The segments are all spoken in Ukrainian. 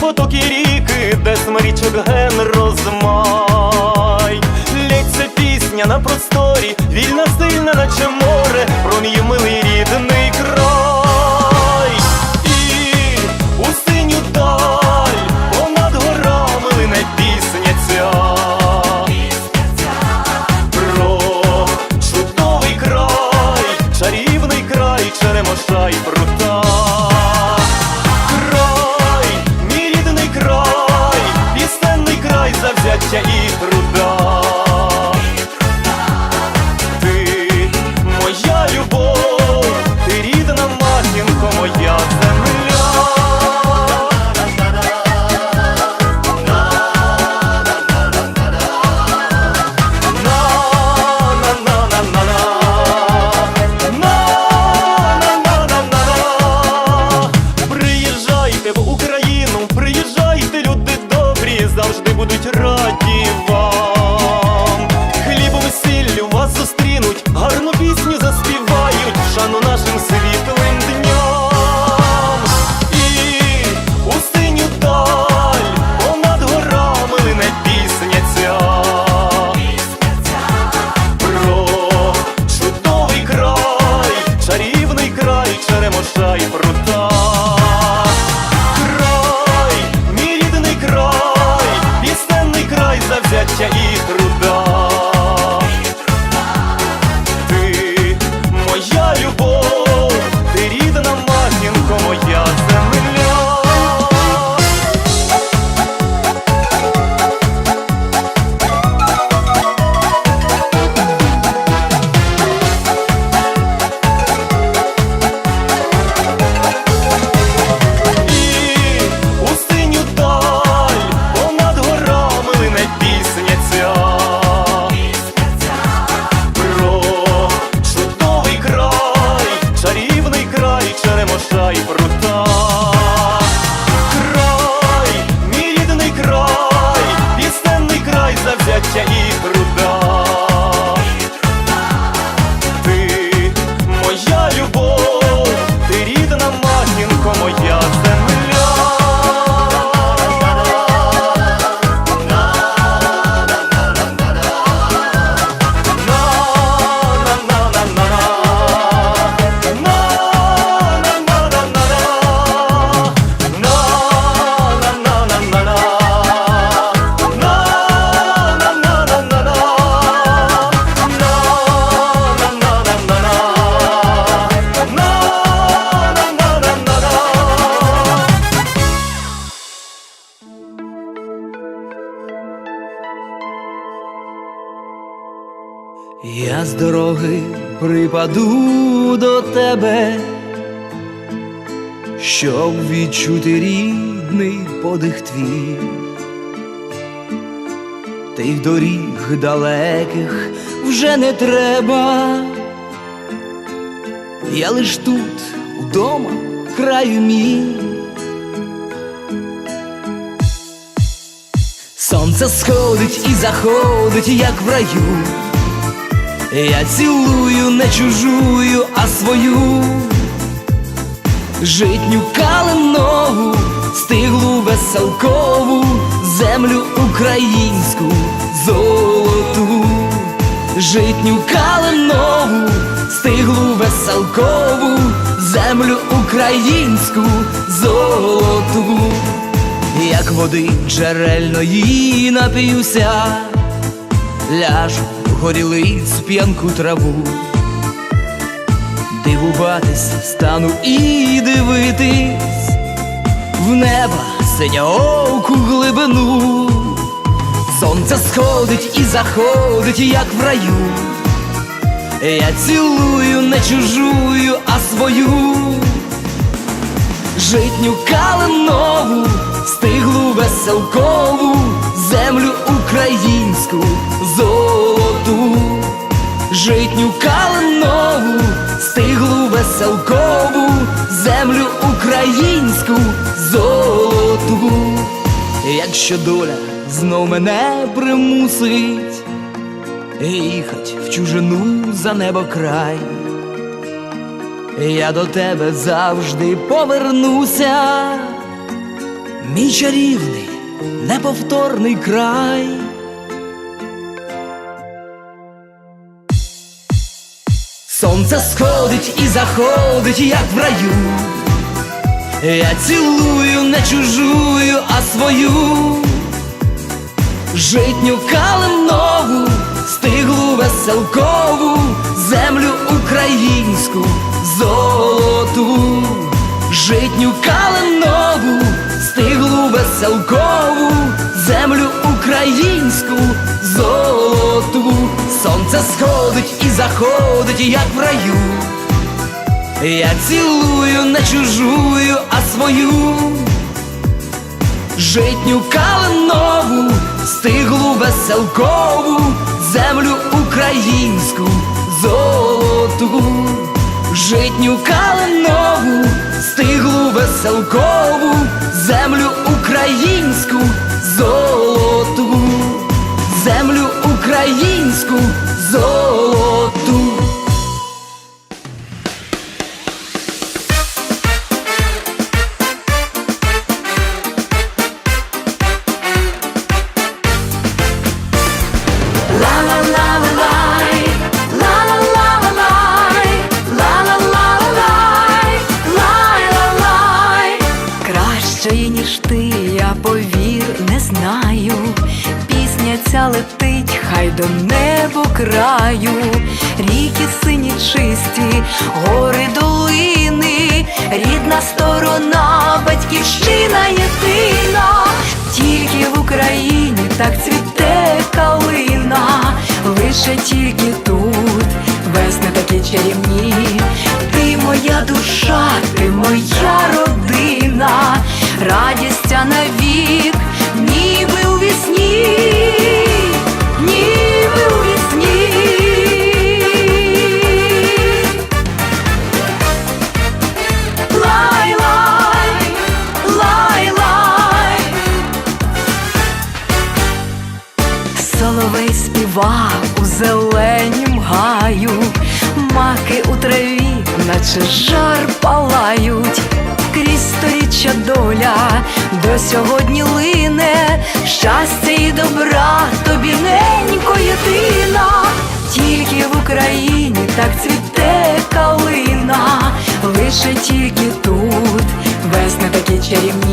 потоки ріки, де смирічок ген розмай. Лється пісня на просторі, вільна, сильна, наче море, припаду до тебе, щоб відчути рідний подих твій. Тих доріг далеких вже не треба. Я лиш тут, удома, краю мій. Сонце сходить і заходить, як в раю. Я цілую не чужую, а свою житню калинову, стиглу веселкову, землю українську, золоту, житню калинову, стиглу веселкову, землю українську, золоту, як води джерельної нап'юся ляжу горілиць п'янку траву, дивуватись стану і дивитись в неба синьооку глибину, сонце сходить і заходить, як в раю. Я цілую не чужую, а свою. Житню калинову, стиглу веселкову, землю українську, золоту, житню калинову, стиглу веселкову, землю українську, золоту. Якщо доля знов мене примусить їхать в чужину за небо край. Я до тебе завжди повернуся, мій чарівний, неповторний край. Сонце сходить і заходить, як в раю. Я цілую не чужую, а свою житню калинову, стиглу веселкову, землю українську золоту, житню калинову, стиглу веселкову, землю українську золоту, сонце сходить і заходить, як в раю. Я цілую не чужую, а свою. Житню калинову, стиглу веселкову, землю українську золоту, житню калинову, стиглу веселкову, землю українську золоту, землю українську золоту. Кращої, ти, я повір, не знаю. Пісня ця летить, хай до небо краю, ріки сині чисті, гори долини, рідна сторона, батьківщина єдина, тільки в Україні так цвіте калина, лише тільки тут, весни такі чарівні, радість а навік, ніби у вісні, ніби у вісні. Лай, лай, лай, лай. Соловей співав у зеленім гаю, маки у траві, наче жар палають, крізь доля. До сьогодні лине, щастя і добра. Тобі ненько єдина, тільки в Україні так цвіте калина, лише тільки тут, весна такі чарівні,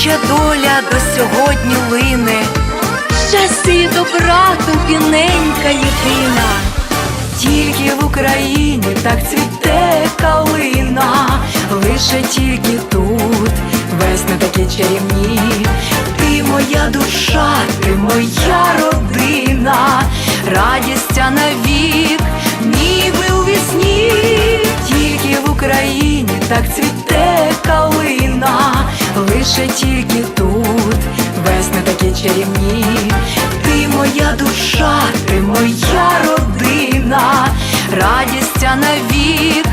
сторіччя доля до сьогодні лине, щастя і добра тобі ненька єдина, тільки в Україні так цвіте калина, лише тільки тут, весни такі чарівні, ти моя душа, ти моя родина, радість а навік, ніби у вісні, тільки в Україні так цвіте калина, лише тільки тут, весни такі чарівні, ти моя душа, ти моя родина, радість навік,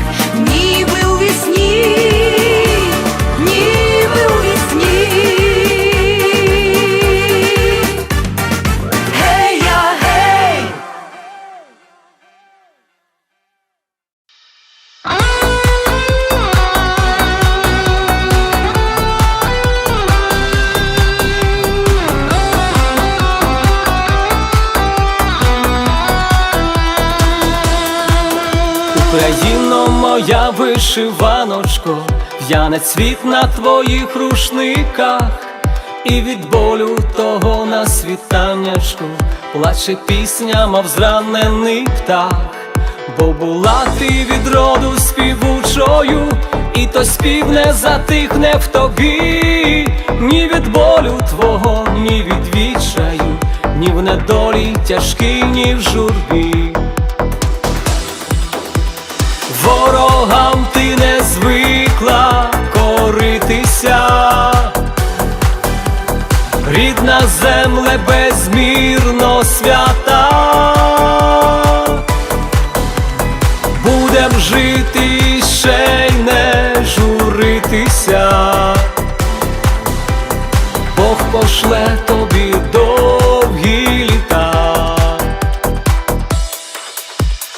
Україно, моя вишиваночко, в'яне цвіт на твоїх рушниках, і від болю того на світаннячку плаче пісня, мов зранений птах, бо була ти від роду співучою, і то спів не затихне в тобі, ні від болю твого, ні від відчаю, ні в недолі тяжкій, ні в журбі. Земле безмірно свята. Будем жити ще й не журитися. Бог пошле тобі довгі літа.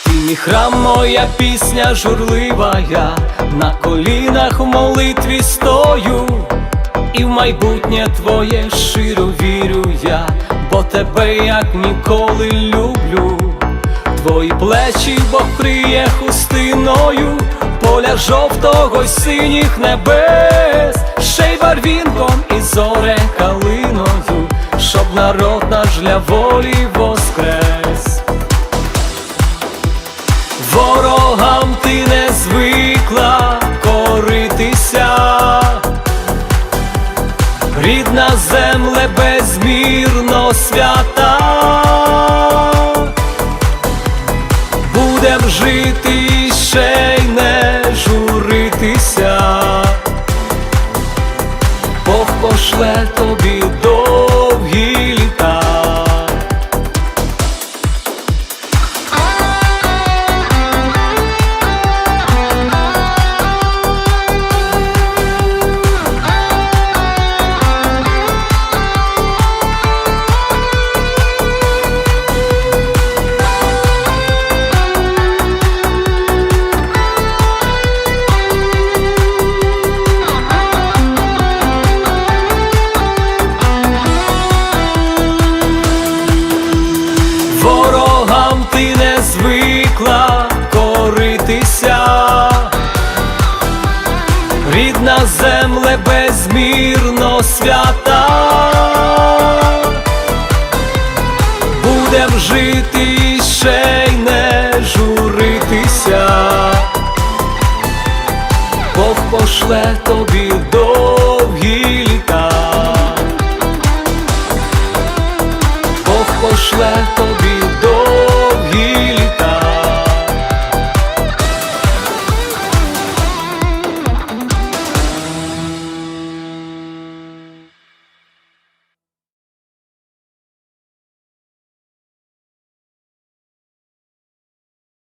Ти мій храм, моя пісня журлива я на колінах в молитві стою, і в майбутнє твоє щиро вірю я, бо тебе як ніколи люблю. Твої плечі Бог криє хустиною, поля жовтого й синіх небес, ще й барвінком і зоре калиною, щоб народ наш для волі воскрес. Ворогам ти не звикла рідна земле безмірно свята. Будем жити ще й не журитися, Бог пошле тобі Ворогам ти не звикла коритися, рідна земле безмірно свята. Будем жити ще й не журитися, Бог пошле тобі